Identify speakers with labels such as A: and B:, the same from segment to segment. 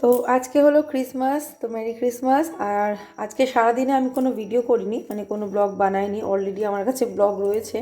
A: তো আজকে হলো ক্রিসমাস তো মেরি ক্রিসমাস আর আজকে সারাদিনে আমি কোনো ভিডিও করিনি মানে কোনো ব্লগ বানাইনি। অলরেডি আমার কাছে ব্লগ রয়েছে।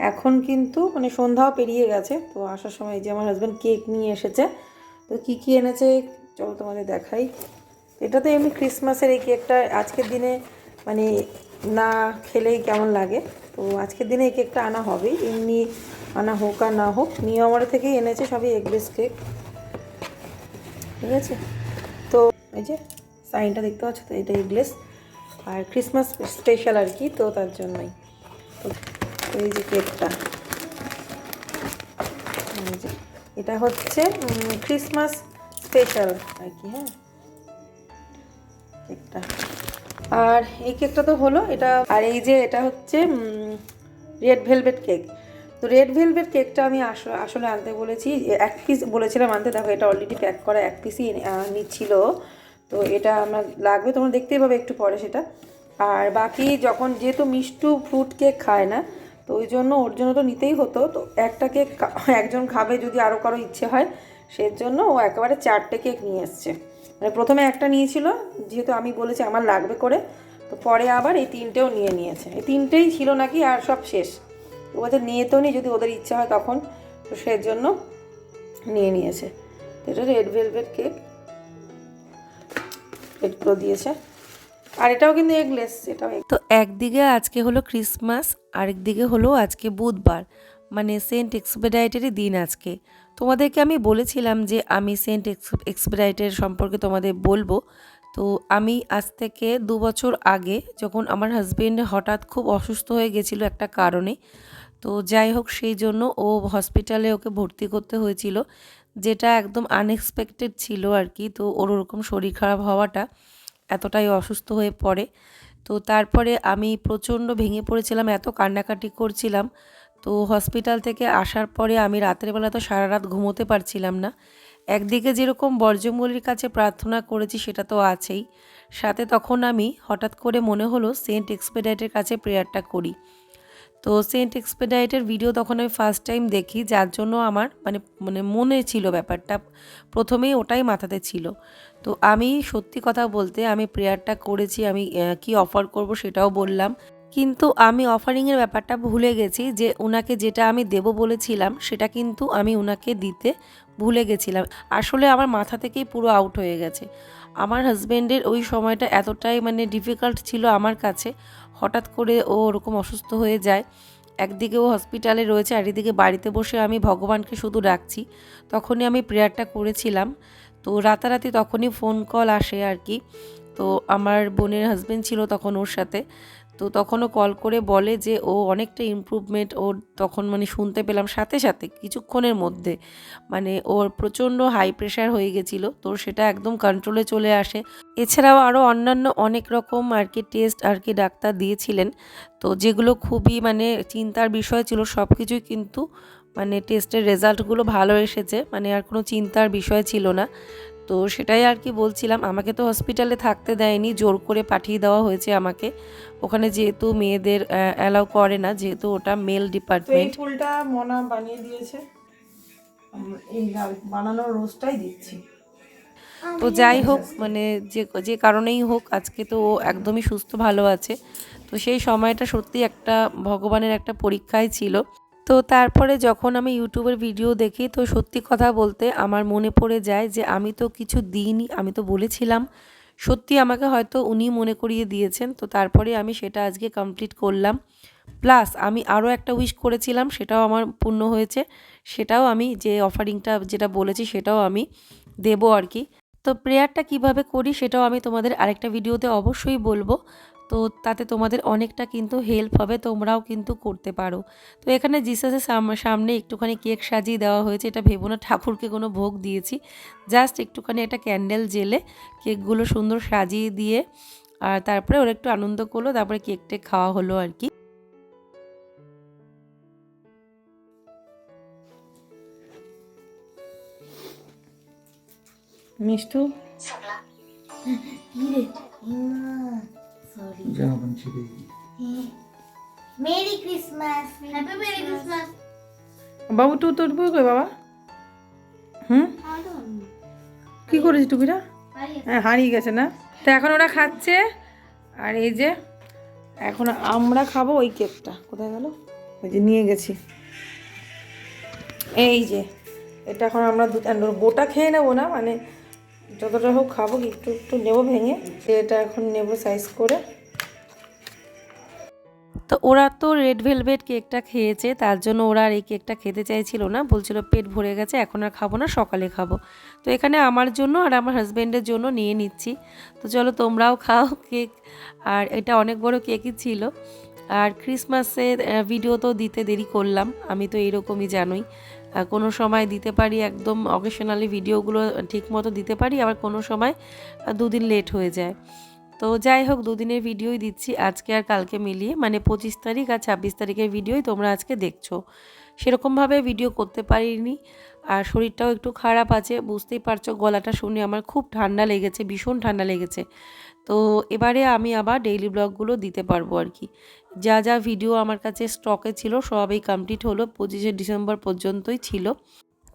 A: এখন কিন্তু মানে সন্ধ্যাও পেরিয়ে গেছে, তো আসার সময় যে আমার হাজব্যান্ড কেক নিয়ে এসেছে। তো কী কী এনেছে, চলো তোমাদের দেখাই। এটা তো এমনি ক্রিসমাসের এই কেকটা আজকের দিনে মানে না খেলেই কেমন লাগে। তো আজকের দিনে এই কেকটা আনা হবেই। এমনি আনা হোক আর না হোক নিয়মারে থেকেই এনেছে সবই এগলেস কেক ঠিক আছে? তো এই যে সাইনটা দেখতে পাচ্ছ তো এটা এগলেস আর ক্রিসমাস স্পেশাল আর কি, তো তার জন্যই। তো এই যে কেকটা এটা হচ্ছে ক্রিসমাস স্পেশাল আর কি হ্যাঁ? কেকটা আর এই কেকটা তো হলো, এটা, আর এই যে এটা হচ্ছে red velvet cake red velvet কেকটা আমি আস- আসলে আনতে বলেছি এক পিস বলেছিলাম আনতে, দেখো এটা অলরেডি প্যাক করা এক পিসই নিচ্ছিল। তো এটা আমার লাগবে, তোমরা দেখতেই পাবে একটু পরে সেটা। আর বাকি যখন যেহেতু মিষ্টু ফ্রুট কেক খায় না, তো ওই জন্য ওর জন্য তো নিতেই হতো। তো একটা কেক একজন খাবে যদি আরও কারও ইচ্ছে হয় সেই জন্য ও একেবারে চারটে কেক নিয়ে এসছে। মানে প্রথমে একটা নিয়েছিল, যেহেতু আমি বলেছি আমার লাগবে করে, তো পরে আবার এই তিনটেও নিয়ে নিয়েছে। এই তিনটেই ছিল নাকি আর সব শেষ। ও বলছে নিয়ে তো নি যদি ওদের ইচ্ছা হয় তখন। তো সেই জন্য নিয়ে নিয়েছে। এটা রেড ভেলভেট কেক এগুলো দিয়েছে। আর এটাও কিন্তু এগলেস এটাও
B: তো একদিকে আজকে হলো ক্রিসমাস আরেকদিকে হলো আজকে বুধবার। মানে সেন্ট এক্সপেডাইটেরই দিন আজকে। তোমাদেরকে আমি বলেছিলাম যে আমি সেন্ট এক্সপেডাইটের সম্পর্কে তোমাদের বলব। তো আমি আজ থেকে দু বছর আগে যখন আমার হাজবেন্ড হঠাৎ খুব অসুস্থ হয়ে গেছিল একটা কারণে, তো যাই হোক সেই জন্য ও হসপিটালে ওকে ভর্তি করতে হয়েছিল, যেটা একদম আনএক্সপেক্টেড ছিল আর কি। তো ওর ওরকম শরীর খারাপ হওয়াটা এতটাই অসুস্থ হয়ে পড়ে। তো তারপরে আমি প্রচণ্ড ভেঙে পড়েছিলাম, এত কান্নাকাটি করছিলাম। তো হসপিটাল থেকে আসার পরে আমি রাতের বেলা তো সারা রাত ঘুমোতে পারছিলাম না। একদিকে যেরকম বর্জমলির কাছে প্রার্থনা করেছি সেটা তো আছেই। সাথে তখন আমি হঠাৎ করে মনে হলো সেন্ট এক্সপেডাইটের কাছে প্রেয়ারটা করি। তো সেন্ট এক্সপেডাইটের ভিডিও তখন আমি ফার্স্ট টাইম দেখি, যার জন্য আমার মানে মানে মনে ছিল ব্যাপারটা। প্রথমেই ওটাই মাথাতে ছিল। তো আমি সত্যি কথা বলতে আমি প্রেয়ারটা করেছি, আমি কি অফার করব সেটাও বললাম। কিন্তু আমি অফারিংয়ের ব্যাপারটা ভুলে গেছি যে ওনাকে যেটা আমি দেব বলেছিলাম, সেটা কিন্তু আমি ওনাকে দিতে ভুলে গেছিলাম। আসলে আমার মাথা থেকেই পুরো আউট হয়ে গেছে। আমার হাজব্যান্ডের ওই সময়টা এতটাই মানে ডিফিকাল্ট ছিল আমার কাছে। হঠাৎ করে ও ওরকম অসুস্থ হয়ে যায়। একদিকে ও হসপিটালে রয়েছে, আর এদিকে বাড়িতে বসে আমি ভগবানকে শুধু ডাকছি। তখনই আমি প্রেয়ারটা করেছিলাম। তো রাতারাতি তখনই ফোন কল আসে আর কি। তো আমার বোনের হাজবেন্ড ছিল তখন ওর সাথে। তো তখনও কল করে বলে যে, ও অনেকটা ইমপ্রুভমেন্ট ওর তখন মানে শুনতে পেলাম সাথে সাথে কিছুক্ষণের মধ্যে। মানে ওর প্রচণ্ড হাই প্রেশার হয়ে গেছিল, তো সেটা একদম কন্ট্রোলে চলে আসে। এছাড়াও আরও অন্যান্য অনেক রকম আর কি টেস্ট আর কি ডাক্তার দিয়েছিলেন। তো যেগুলো খুবই মানে চিন্তার বিষয় ছিল সব কিছুই কিন্তু মানে টেস্টের রেজাল্টগুলো ভালো এসেছে। মানে আর কোনো চিন্তার বিষয় ছিল না। তো সেটাই আর কি বলছিলাম। আমাকে তো হসপিটালে থাকতে দেয়নি জোর করে পাঠিয়ে দেওয়া হয়েছে আমাকে। ওখানে যেহেতু মেয়েদের অ্যালাউ করে না যেহেতু ওটা মেল ডিপার্টমেন্ট
A: ফুলটা মনা বানিয়ে দিয়েছে। এই বানানোর রোজটাই দিচ্ছি।
B: তো যাই হোক মানে যে যে কারণেই হোক আজকে তো ও একদমই সুস্থ ভালো আছে। তো সেই সময়টা সত্যি একটা ভগবানের একটা পরীক্ষাই ছিল। তো তারপরে যখন আমি ইউটিউবের ভিডিও দেখি, তো সত্যি কথা বলতে আমার মনে পড়ে যায় যে আমি তো কিছু দিইনি, আমি তো বলেছিলাম। সত্যি আমাকে হয়তো উনি মনে করিয়ে দিয়েছেন, তো তারপরে আমি সেটা আজকে কমপ্লিট করলাম। প্লাস আমি আরও একটা উইশ করেছিলাম, সেটাও আমার পূর্ণ হয়েছে। সেটাও আমি যে অফারিংটা যেটা বলেছি সেটাও আমি দেবো আর কি। তো প্রেয়ারটা কীভাবে করি সেটাও আমি তোমাদের আরেকটা ভিডিওতে অবশ্যই বলব। তো তাতে তোমাদের অনেকটা কিন্তু হেল্প হবে তোমরাও কিন্তু করতে পারো। তো এখানে জিসাসের সাম- সামনে একটুখানি কেক সাজিয়ে দেওয়া হয়েছে এটা ভেবো না ঠাকুরকে কোনো ভোগ দিয়েছি। জাস্ট একটুখানি একটা ক্যান্ডেল জেলে কেকগুলো সুন্দর সাজিয়ে দিয়ে আর তারপরে ওরা একটু আনন্দ করল তারপরে কেক টেক খাওয়া হলো আর কি।
A: মিষ্টু?
C: জামা প্যান্ট ছিঁড়ে
D: merry Christmas happy merry Christmas
A: বাবু টু তুলবো কই বাবা? হুম? কি করেছি টুপিটা?
D: হারিয়ে
A: হ্যাঁ হারিয়ে গেছে না? তো এখন ওরা খাচ্ছে। আর এই যে এখন আমরা খাব ওই কেকটা। কোথায় গেল? ওই যে নিয়ে গেছি। এই যে এটা এখন আমরা দু গোটা খেয়ে নেব না? মানে যতটা হোক খাব, একটু একটু নেব ভেঙে। এটা এখন নেব সাইজ করে।
B: তো ওরা তো রেড ভেলভেট কেকটা খেয়েছে, তার জন্য ওরা আর এই কেকটা খেতে চাইছিল না। বলছিল পেট ভরে গেছে, এখন আর খাব না, সকালে খাব। তো এখানে আমার জন্য আর আমার হাজব্যান্ডের জন্য নিয়ে নিচ্ছি। তো চলো তোমরাও খাও কেক আর এটা অনেক বড় কেকই ছিল। আর ক্রিসমাসের ভিডিও তো দিতে দেরি করলাম। আমি তো এরকমই জানোই। কোনো সময় দিতে পারি, একদম অকেশনালি ভিডিওগুলো ঠিক মতো দিতে পারি, আবার কোনো সময় দুদিন লেট হয়ে যায়। তো যাই হোক, দুদিনের ভিডিওই দিচ্ছি। আজকে আর কালকে মিলিয়ে মানে পঁচিশ তারিখ আর ছাব্বিশ তারিখের ভিডিওই তোমরা আজকে দেখছ। সেরকমভাবে ভিডিও করতে পারিনি। আর শরীরটাও একটু খারাপ আছে, বুঝতেই পারছ, গলাটা শুনে আমার খুব ঠান্ডা লেগেছে, ভীষণ ঠান্ডা লেগেছে। তো এবারে আমি আবার ডেইলি ব্লগগুলো দিতে পারব আর কি। যা যা ভিডিও আমার কাছে স্টকে ছিল, সবই কমপ্লিট হলো, পঁচিশে ডিসেম্বর পর্যন্তই ছিল।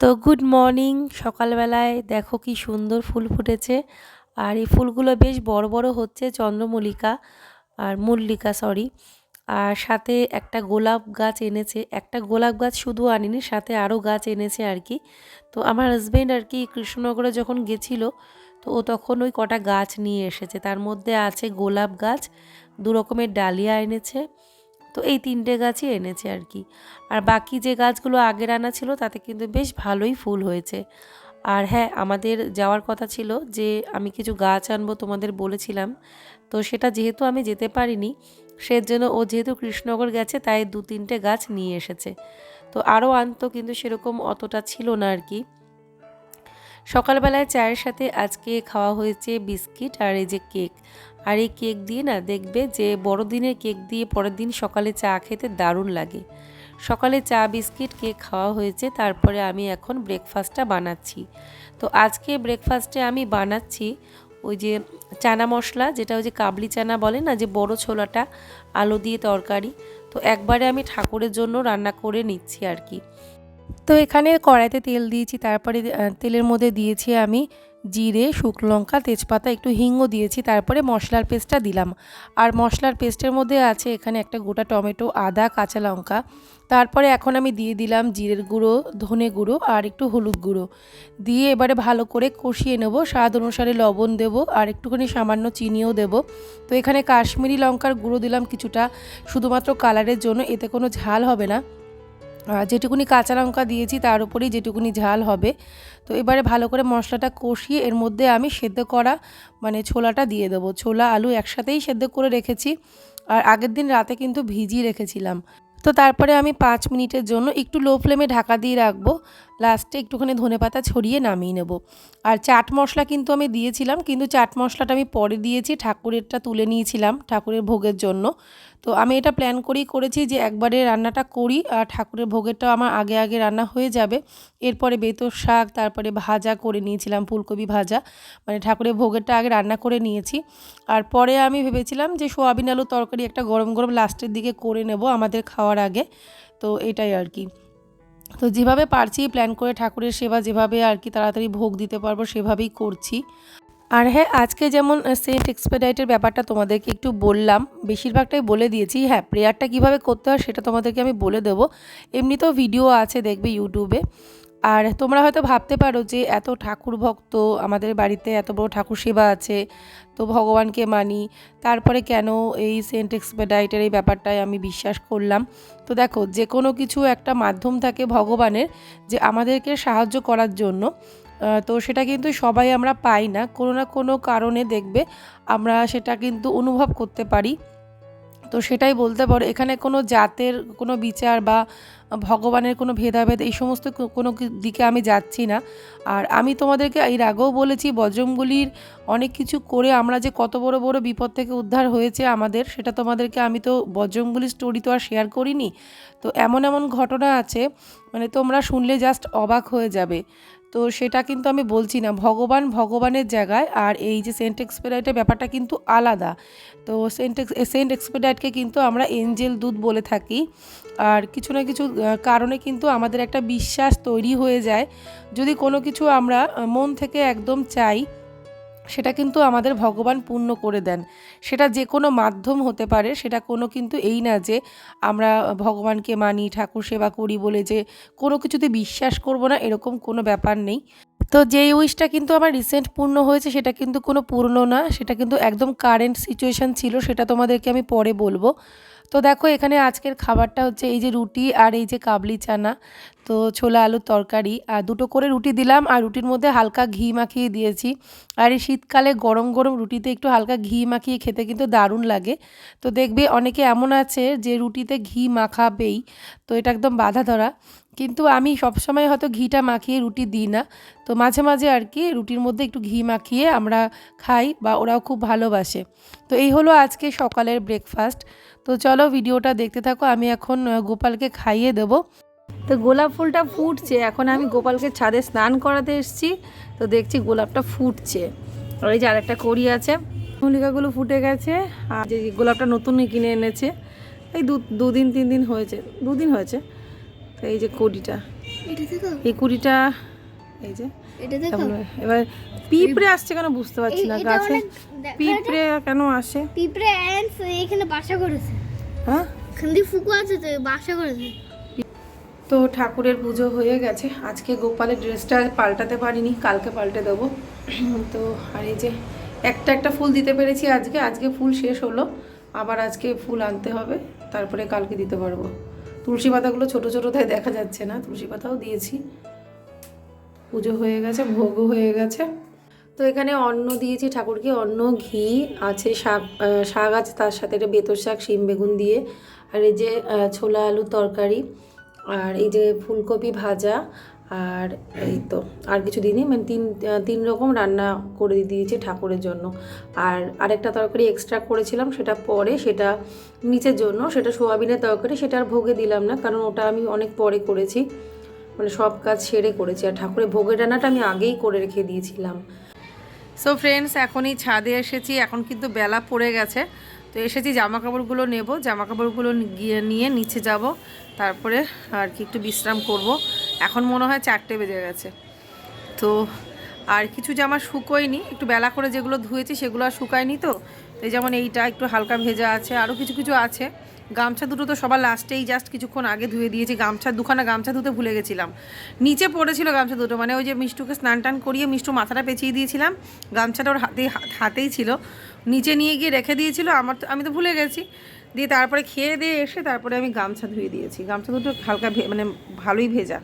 B: তো গুড মর্নিং সকালবেলায় দেখো কি সুন্দর ফুল ফুটেছে। আর এই ফুলগুলো বেশ বড় বড় হচ্ছে চন্দ্রমল্লিকা আর মল্লিকা সরি আর সাথে একটা গোলাপ গাছ এনেছে, একটা গোলাপ গাছ শুধু আনিনি, সাথে আরও গাছ এনেছে আর কি। তো আমার হাজব্যান্ড আর কি কৃষ্ণনগরে যখন গেছিল তো ও তখন ওই কটা গাছ নিয়ে এসেছে। তার মধ্যে আছে গোলাপ গাছ, দু রকমের ডালিয়া এনেছে, তো এই তিনটে গাছই এনেছে আর কি। আর বাকি যে গাছগুলো আগের আনা ছিল, তাতে কিন্তু বেশ ভালোই ফুল হয়েছে। আর হ্যাঁ আমাদের যাওয়ার কথা ছিল যে, আমি কিছু গাছ আনব তোমাদের বলেছিলাম, তো সেটা যেহেতু আমি যেতে পারিনি, সেজন্য ও যেহেতু কৃষ্ণনগর গেছে, তাই দু তিনটে গাছ নিয়ে এসেছে। তো আরও আনতো, কিন্তু সেরকম অতটা ছিল না আর কি। সকালবেলায় চায়ের সাথে আজকে খাওয়া হয়েছে বিস্কিট আর এই যে কেক। আর এই কেক দিয়ে না দেখবে যে বড়দিনের কেক দিয়ে পরের দিন সকালে চা খেতে দারুণ লাগে। সকালে চা, বিস্কিট, কেক খাওয়া হয়েছে, তারপরে আমি এখন ব্রেকফাস্টটা বানাচ্ছি। তো আজকে ব্রেকফাস্টে আমি বানাচ্ছি ওই যে চানা মশলা, যেটা ওই যে কাবলি চানা বলে না, যে বড় ছোলাটা, আলু দিয়ে তরকারি। তো একবারে আমি ঠাকুরের জন্য রান্না করে নিচ্ছি আর কি। তো এখানে কড়াইতে তেল দিয়েছি, তারপরে তেলের মধ্যে দিয়েছি আমি জিরে, শুকনো লঙ্কা, তেজপাতা, একটু হিংও দিয়েছি, তারপরে মশলার পেস্টটা দিলাম। আর মশলার পেস্টের মধ্যে আছে এখানে একটা গোটা টমেটো, আদা, কাঁচা লঙ্কা। তারপরে এখন আমি দিয়ে দিলাম জিরের গুঁড়ো, ধনে গুঁড়ো আর একটু হলুদ গুঁড়ো। দিয়ে এবারে ভালো করে কষিয়ে নেব, স্বাদ অনুসারে লবণ দেব আর একটুখানি সামান্য চিনিও দেব। তো এখানে কাশ্মীরি লঙ্কার গুঁড়ো দিলাম কিছুটা, শুধুমাত্র কালারের জন্য, এতে কোনো ঝাল হবে না। যেটুকুনি কাঁচা লঙ্কা দিয়েছি তার উপরেই যেটুকুনি ঝাল হবে। তো এবারে ভালো করে মশলাটা কষিয়ে এর মধ্যে আমি সেদ্ধ করা মানে ছোলাটা দিয়ে দেবো। ছোলা, আলু একসাথেই সেদ্ধ করে রেখেছি। আর আগের দিন রাতে কিন্তু ভিজিয়ে রেখেছিলাম। তো তারপরে আমি পাঁচ মিনিটের জন্য একটু লো ফ্লেমে ঢাকা দিয়ে রাখব। লাস্টে একটুখানি ধনে পাতা ছড়িয়ে নামিয়ে নেব। আর চাট মশলা কিন্তু আমি দিয়েছিলাম, কিন্তু চাট মশলাটা আমি পরে দিয়েছি, ঠাকুরেরটা তুলে নিয়েছিলাম ঠাকুরের ভোগের জন্য। তো আমি এটা প্ল্যান করেই করেছি যে একবারে রান্নাটা করি, আর ঠাকুরের ভোগেরটা আমার আগে আগে রান্না হয়ে যাবে। এরপরে বেতর শাক, তারপরে ভাজা করে নিয়েছিলাম, ফুলকপি ভাজা। মানে ঠাকুরের ভোগেরটা আগে রান্না করে নিয়েছি। আর পরে আমি ভেবেছিলাম যে সোয়াবিন আলু তরকারি একটা গরম গরম লাস্টের দিকে করে নেব আমাদের খাওয়ার আগে। তো এটাই আর কি। তো যেভাবে পারছি প্ল্যান করে ঠাকুরের সেবা যেভাবে আর কি তাড়াতাড়ি ভোগ দিতে পারব সেভাবেই করছি। আর হ্যাঁ আজকে যেমন সেন্ট এক্সপেডাইটের ব্যাপারটা তোমাদেরকে একটু বললাম, বেশিরভাগটাই বলে দিয়েছি। হ্যাঁ প্রেয়ারটা কীভাবে করতে হয় সেটা তোমাদেরকে আমি বলে দেবো। এমনিতেও ভিডিও আছে, দেখবে ইউটিউবে আর তোমরা হয়তো ভাবতে পারো যে, এত ঠাকুর ভক্ত, আমাদের বাড়িতে এত বড় ঠাকুর সেবা আছে, তো ভগবানকে মানি। তারপরে কেন এই সেন্ট এক্সপেডাইটের এই ব্যাপারটায় আমি বিশ্বাস করলাম? তো দেখো যে কোনো কিছু একটা মাধ্যম থাকে ভগবানের, যে আমাদেরকে সাহায্য করার জন্য। তো সেটা কিন্তু সবাই আমরা পাই না। কোনো না কোনো কারণে দেখবে আমরা সেটা কিন্তু অনুভব করতে পারি। তো সেটাই বলতে পারো, এখানে কোনো জাতের কোনো বিচার বা ভগবানের কোনো ভেদাভেদ এই সমস্ত কোনো দিকে আমি যাচ্ছি না। আর আমি তোমাদেরকে এর আগেও বলেছি বজরংবলির অনেক কিছু করে আমরা যে কত বড় বড় বিপদ থেকে উদ্ধার হয়েছে আমাদের, সেটা তোমাদেরকে আমি তো বজরংবলির স্টোরি তো আর শেয়ার করিনি। তো এমন এমন ঘটনা আছে মানে তোমরা শুনলে জাস্ট অবাক হয়ে যাবে।
A: তো সেটা কিন্তু আমি বলছি না। ভগবান ভগবানের জায়গায় আর এই যে সেন্ট এক্সপেরাইটের ব্যাপারটা কিন্তু আলাদা। তো সেন্ট সেন্ট এক্সপেরাইটকে কিন্তু আমরা এঞ্জেল দুধ বলে থাকি। আর কিছু না কিছু কারণে কিন্তু আমাদের একটা বিশ্বাস তৈরি হয়ে যায়। যদি কোনো কিছু আমরা মন থেকে একদম চাই সেটা কিন্তু আমাদের ভগবান পূর্ণ করে দেন। সেটা যে কোনো মাধ্যম হতে পারে, সেটা কোনো কিন্তু এই না যে আমরা ভগবানকে মানি, ঠাকুর সেবা করি বলে যে কোনো কিছুতে বিশ্বাস করব না, এরকম কোনো ব্যাপার নেই। তো যেই উইশটা কিন্তু আমার রিসেন্ট পূর্ণ হয়েছে, সেটা কিন্তু কোনো পূর্ণ না, সেটা কিন্তু একদম কারেন্ট সিচুয়েশান ছিল, সেটা তোমাদেরকে আমি পরে বলব। তো দেখো, এখানে আজকের খাবারটা হচ্ছে এই যে রুটি আর এই যে কাবলি চানা। তো ছোলা আলুর তরকারি। আর দুটো করে রুটি দিলাম। আর রুটির মধ্যে হালকা ঘি মাখিয়ে দিয়েছি। আর এই শীতকালে গরম গরম রুটিতে একটু হালকা ঘি মাখিয়ে খেতে কিন্তু দারুণ লাগে। তো দেখবে, অনেকে এমন আছে যে রুটিতে ঘি মাখাবেই। তো এটা একদম বাধা ধরা। কিন্তু আমি সবসময় হয়তো ঘিটা মাখিয়ে রুটি দিই না। তো মাঝে মাঝে আর কি রুটির মধ্যে একটু ঘি মাখিয়ে আমরা খাই বা ওরাও খুব ভালোবাসে। তো এই হলো আজকে সকালের ব্রেকফাস্ট তো চলো ভিডিওটা দেখতে থাকো আমি এখন গোপালকে খাইয়ে দেবো তো গোলাপ ফুলটা ফুটছে এখন আমি গোপালকে ছাদে স্নান করাতে এসেছি তো দেখছি গোলাপটা ফুটছে আর এই যে আরেকটা কড়ি আছে মল্লিকাগুলো ফুটে গেছে আর যে গোলাপটা নতুন কিনে এনেছে এই দু দুদিন তিন দিন হয়েছে দুদিন হয়েছে তো এই যে কড়িটা এই কুড়িটা এই যে? এবার পিঁপড়ে আসছে কেন বুঝতে পারছি না গাছে পিঁপড়ে কেন আসে?
D: পিঁপড়ে অ্যান্ডস এখানে বাসা করেছে।
A: হ্যাঁ?
D: এখান দিয়ে ফুকু আছে তো বাসা করেছে।
A: তো ঠাকুরের পুজো হয়ে গেছে। আজকে গোপালের ড্রেসটা পাল্টাতে পারিনি কালকে পাল্টে দেবো। তো আর এই যে একটা একটা ফুল দিতে পেরেছি আজকে আজকে ফুল শেষ হলো। আবার আজকে ফুল আনতে হবে তারপরে কালকে দিতে পারব। তুলসী পাতাগুলো ছোটো ছোটো তাই দেখা যাচ্ছে না তুলসী পাতাও দিয়েছি। পুজো হয়ে গেছে ভোগও হয়ে গেছে। তো এখানে অন্ন দিয়েছি ঠাকুরকে। অন্ন, ঘি আছে, শাক শাক আছে, তার সাথে একটা বেতর শাক, শিম বেগুন দিয়ে। আর এই যে ছোলা আলু তরকারি, আর এই যে ফুলকপি ভাজা, আর এই তো আর কিছু দিনই মানে তিন তিন রকম রান্না করে দিয়েছি ঠাকুরের জন্য। আর আরেকটা তরকারি এক্সট্রা করেছিলাম, সেটা পরে, সেটা নিচের জন্য, সেটা সোয়াবিনের তরকারি, সেটা আর ভোগে দিলাম না, কারণ ওটা আমি অনেক পরে করেছি। মানে সব কাজ সেরে করেছি, আর ঠাকুরের ভোগের রান্নাটা আমি আগেই করে রেখে দিয়েছিলাম। সো ফ্রেন্ডস এখনই ছাদে এসেছি। এখন কিন্তু বেলা পড়ে গেছে। তো এসেছি জামা কাপড়গুলো নেব। জামা কাপড়গুলো গিয়ে নিয়ে নিচে যাব। তারপরে আর কি একটু বিশ্রাম করব। এখন মনে হয় চারটে বেজে গেছে। তো আর কিছু জামা শুকোয়নি, একটু বেলা করে যেগুলো ধুয়েছি সেগুলো আর শুকায়নি তো। এই যেমন এইটা একটু হালকা ভেজা আছে, আরও কিছু কিছু আছে। গামছা দুটো তো সবার লাস্টেই জাস্ট কিছুক্ষণ আগে ধুয়ে দিয়েছি। গামছা দুখানা গামছা ধুতে ভুলে গেছিলাম। নিচে পড়েছিল গামছা দুটো মানে ওই যে মিষ্টুকে স্নান টান করিয়ে মিষ্টু মাথাটা পেঁচিয়ে দিয়েছিলাম। গামছাটা ওর হাতেই হাতেই ছিল। নিচে নিয়ে গিয়ে রেখে দিয়েছিল, আমার তো আমি তো ভুলে গেছি। দিয়ে তারপরে খেয়ে দিয়ে এসে তারপরে আমি গামছা ধুয়ে দিয়েছি। গামছা দুটো হালকা মানে ভালোই ভেজা।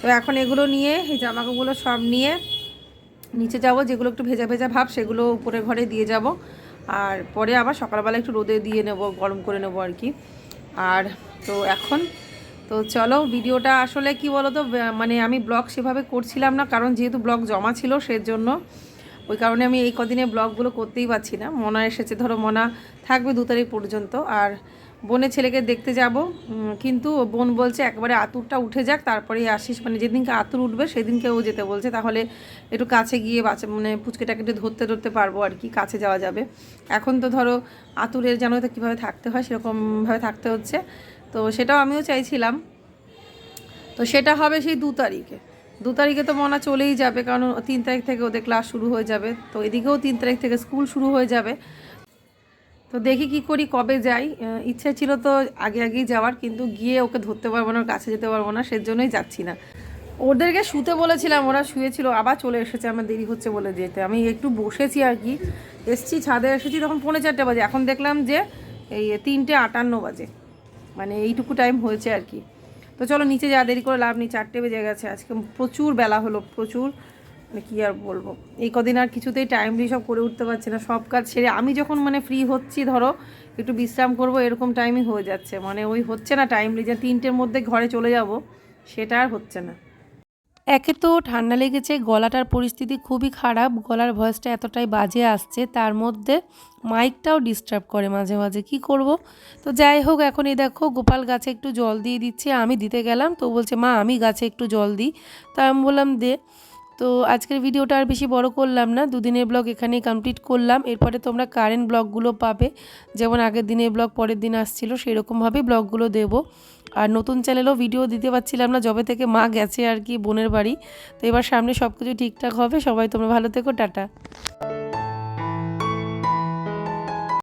A: তো এখন এগুলো নিয়ে, এই জামাকাপড়গুলো সব নিয়ে নিচে যাব। যেগুলো একটু ভেজা ভেজা ভাব, সেগুলো উপরে ঘরে দিয়ে যাব। আর পরে আবার সকালবেলা একটু রোদে দিয়ে নেব, গরম করে নেব আর কি। আর তো এখন, তো চলো ভিডিওটা আসলে কি বলো তো মানে আমি ব্লগ সেভাবে করছিলাম না, কারণ যেহেতু ব্লগ জমা ছিল সেজন্য। ওই কারণে আমি এই কদিনে ব্লগগুলো করতেই পারছি না। মনা এসেছে, ধরো মনা থাকবে দু তারিখ পর্যন্ত। আর বোনের ছেলেকে দেখতে যাব। কিন্তু বোন বলছে একবারে আতুরটা উঠে যাক, তারপরেই আসিস। মানে যেদিনকে আতুর উঠবে সেদিনকে ও যেতে বলছে। তাহলে একটু কাছে গিয়ে বাচ্চা মানে পুচকেটাকে একটু ধরতে ধরতে পারব আর কি, কাছে যাওয়া যাবে। এখন তো ধরো আতুরের জানো তো কীভাবে থাকতে হয় সেরকমভাবে থাকতে হচ্ছে। তো সেটাও আমিও চাইছিলাম। তো সেটা হবে সেই দু তারিখে। দু তারিখে তো মনা চলেই যাবে, কারণ তিন তারিখ থেকে ওদের ক্লাস শুরু হয়ে যাবে। তো এদিকেও তিন তারিখ থেকে স্কুল শুরু হয়ে যাবে। তো দেখি কি করি, কবে যাই। ইচ্ছে ছিল তো আগে আগেই যাওয়ার, কিন্তু গিয়ে ওকে ধরতে পারব না, কাছে যেতে পারব না, সেজন্যই যাচ্ছি না। ওদেরকে শুতে বলেছিলাম, ওরা শুয়েছিল, আবার চলে এসেছে, আমার দেরি হচ্ছে বলে যেতে। আমি একটু বসেছি আর কি, এসছি, ছাদে এসেছি, তখন পৌনে চারটে বাজে, এখন দেখলাম যে এই তিনটে আটান্ন বাজে। মানে এইটুকু টাইম হয়েছে আর কি। তো চলো, নিচে যা দেরি করে লাভ নেই, চারটে বেজে গেছে, আজকে প্রচুর বেলা হলো, প্রচুর। মানে কী আর বলব? এই কদিন আর কিছুতেই টাইমলি সব করে উঠতে পারছি না। সব কাজ ছেড়ে আমি যখন মানে ফ্রি হচ্ছি, ধরো, একটু বিশ্রাম করব, এরকম টাইমই হয়ে যাচ্ছে। মানে ওই হচ্ছে না টাইমলি যে তিনটের মধ্যে ঘরে চলে যাব, সেটা আর হচ্ছে না।
B: একে তো ঠান্ডা লেগেছে, গলাটার পরিস্থিতি খুবই খারাপ, গলার ভয়েসটা এতটাই বাজে আসছে, তার মধ্যে মাইকটাও ডিস্টার্ব করে মাঝে মাঝে, কি করব? তো যাই হোক, এখন এই দেখো, গোপাল গাছে একটু জল দিয়ে দিচ্ছে, আমি দিতে গেলাম, তো বলছে, মা, আমি গাছে একটু জল দিই। তো আমি বললাম, দে। তো আজকের ভিডিওটা আর বেশি বড় করলাম না, দুদিনের ব্লগ এখানেই কমপ্লিট করলাম। এরপরে তোমরা কারেন্ট ব্লগগুলো পাবে, যেমন আগের দিনের ব্লগ পরের দিন আসছিল সেরকমভাবেই ব্লগগুলো দেব। আর নতুন চ্যানেলও ভিডিও দিতে পারছিলাম না জবে থেকে মা গেছে আর কি, বোনের বাড়ি। তো এবার সামনে সব কিছু ঠিকঠাক হবে, সবাই তোমরা ভালো থেকো, টাটা।